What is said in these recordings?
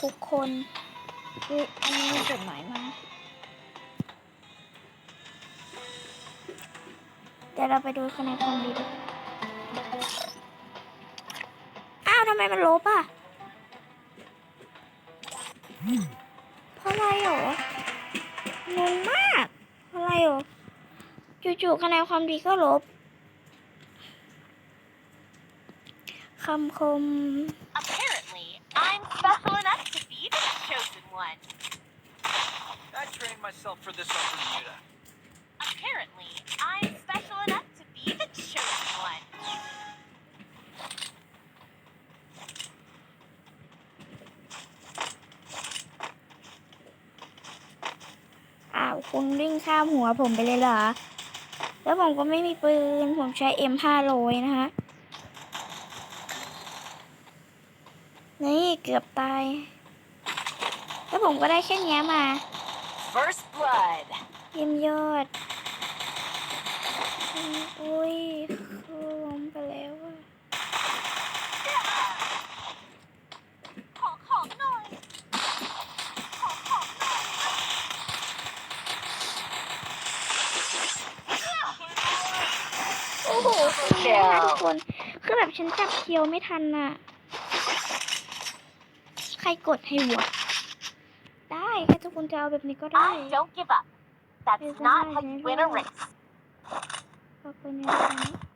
ทุกคนอุ๊ยอันนี้มีจดหมายมาเดี๋ยวเราไปดูคะแนนความดีดีอ้าวทำไมมันลบอะ เพราะอะไรหรองงมากเพราะอะไรหรอจู่ๆคะแนนความดีก็ลบคำคม Apparently, I'm special enough to be the chosen one. I trained myself for this on Bermuda. Apparently, I'm special enough to be the chosen one. อ้าวคุณวิ่งข้ามหัวผมไปเลยเหรอ แล้วผมก็ไม่มีปืน ผมใช้ M500 นะคะ นี่เกือบตาย แล้วผมก็ได้แค่เนี้ยมา First blood. เยี่ยมยอด อุ้ยเขาล้มไปแล้วอะขอของหน่อย ขอของหน่อย โอ้โหเคียวทุกคน คือแบบฉันจับเคียวไม่ทันน่ะ ใครกดให้วะ ได้แค่ทุกคนจะเอาแบบนี้ก็ได้ I don't give up. That's not how you win a race. ขอบคุณนะคะ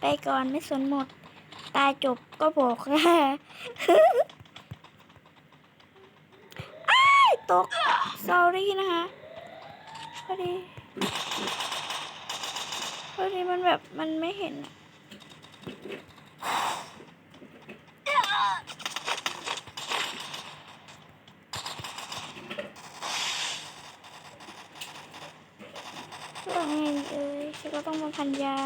ไปก่อนไม่สนหมด ตายจบก็บอกค่ะอ้ตก sorry นะคะพอดีพอดีมันแบบมันไม่เห็นอะว่าไงเอ้ยฉันก็ต้องมาพันยา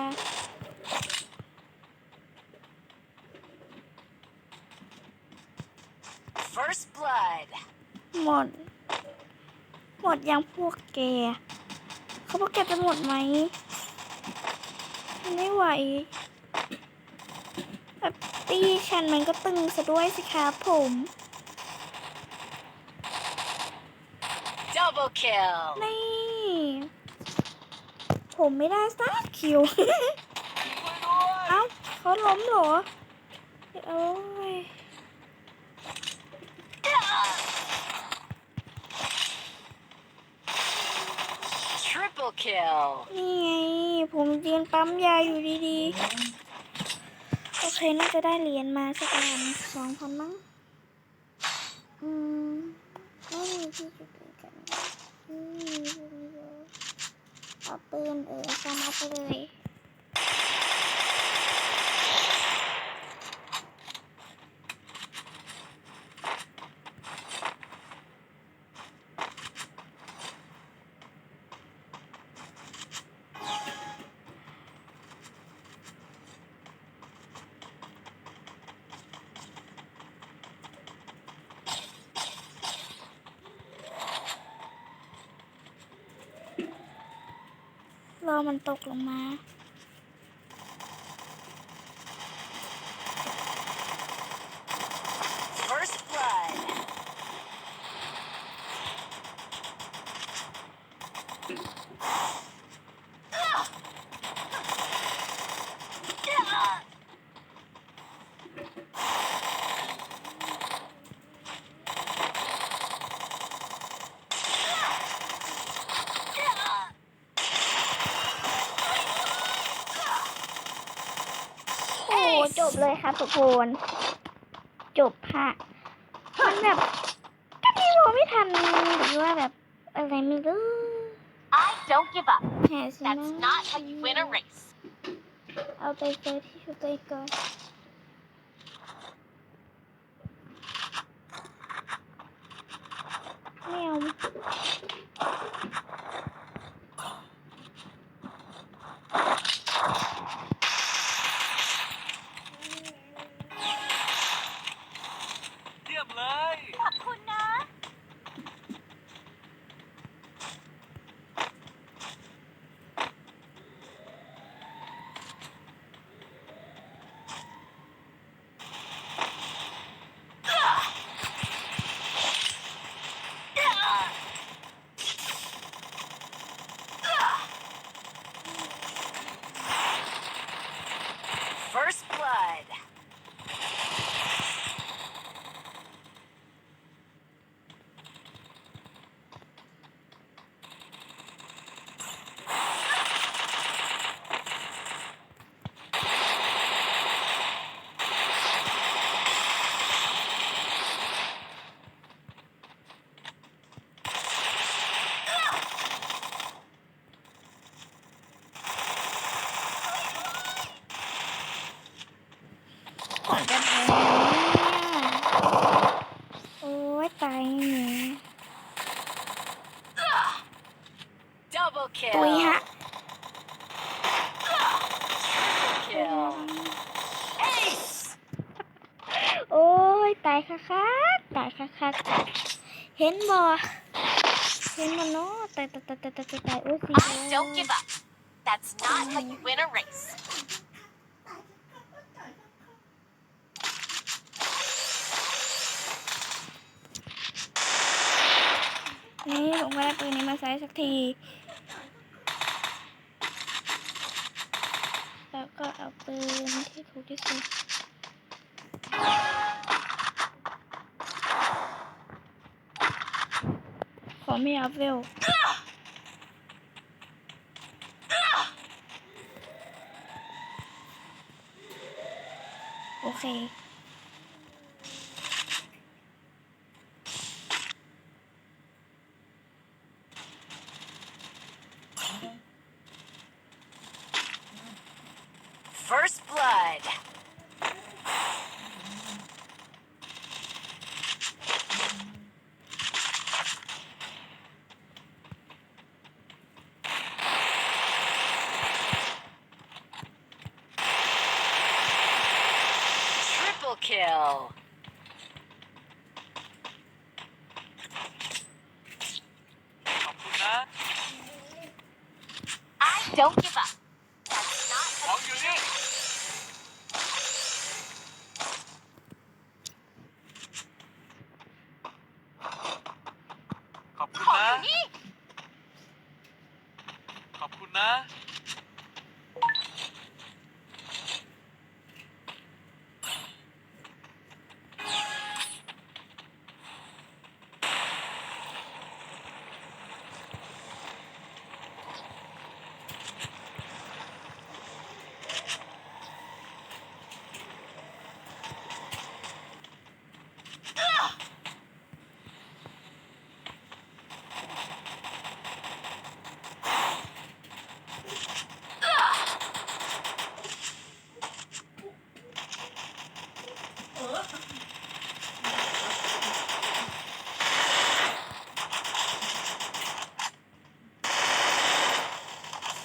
First blood. หมด หมดยังพวกแก เขาพวกแกจะหมดไหมฉันไม่ไหว แบบตีฉันมันก็ตึงซะด้วยสิคะผม Double kill. นี่ ผมไม่ได้สักคิว เอ้าเขาล้มเหรอ โอ้ย Triple kill. นี่ไง ผมยืนปั๊มยาอยู่ดีๆ โอเค น่าจะได้เหรียญมาสักอันสองพันมั้ง อืมไม่มีที่จะปืนกันอืมเอาปืนเออจำเอาไปเลย รอมันตกลงมา First blood. Yeah. โอ้จ บเลยค่ะทุกคนจบค่ะมันแบบก็ไม่รู้ไม่ทันหรือว่าแบบอะไรไม่รู้ I don't give up. แหมสินะ That's not how you win a race. เอาไปเจอที่ชุดตัวเองก่อนไม่เอา First blood. ของจะแพ้เนี่ยโอ้ยตายเนี่ย Double ตุย kill. ฮะ Kill. Ace. โอ้ ยตายคักๆตายคักๆเห็นบ่เห็นบ่เนาะตายตายตายตายตายตายโอ้ยสี I don't give up. That's not how you win a race. นี่ผมก็ได้ปืนนี้มาใช้สักที แล้วก็เอาปืนที่ถูกที่สุด ไม่อัพเวลโอเค First blood. Triple kill. ขอบคุณนะ I don't give up. That's not ข how องอยู่นี่ ขอบคุณนะ you ขอบคุณนะ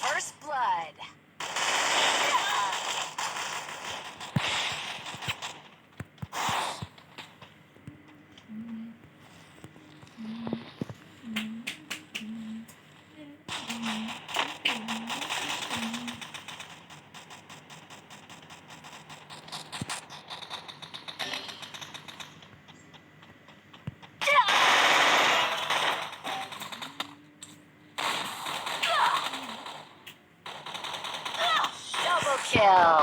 First blood. Kill.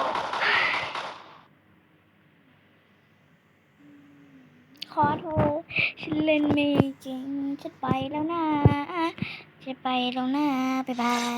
ขอโทษฉันเล่นไม่จริง ฉันไปแล้วนะ ฉันไปแล้วนะ บ๊ายบาย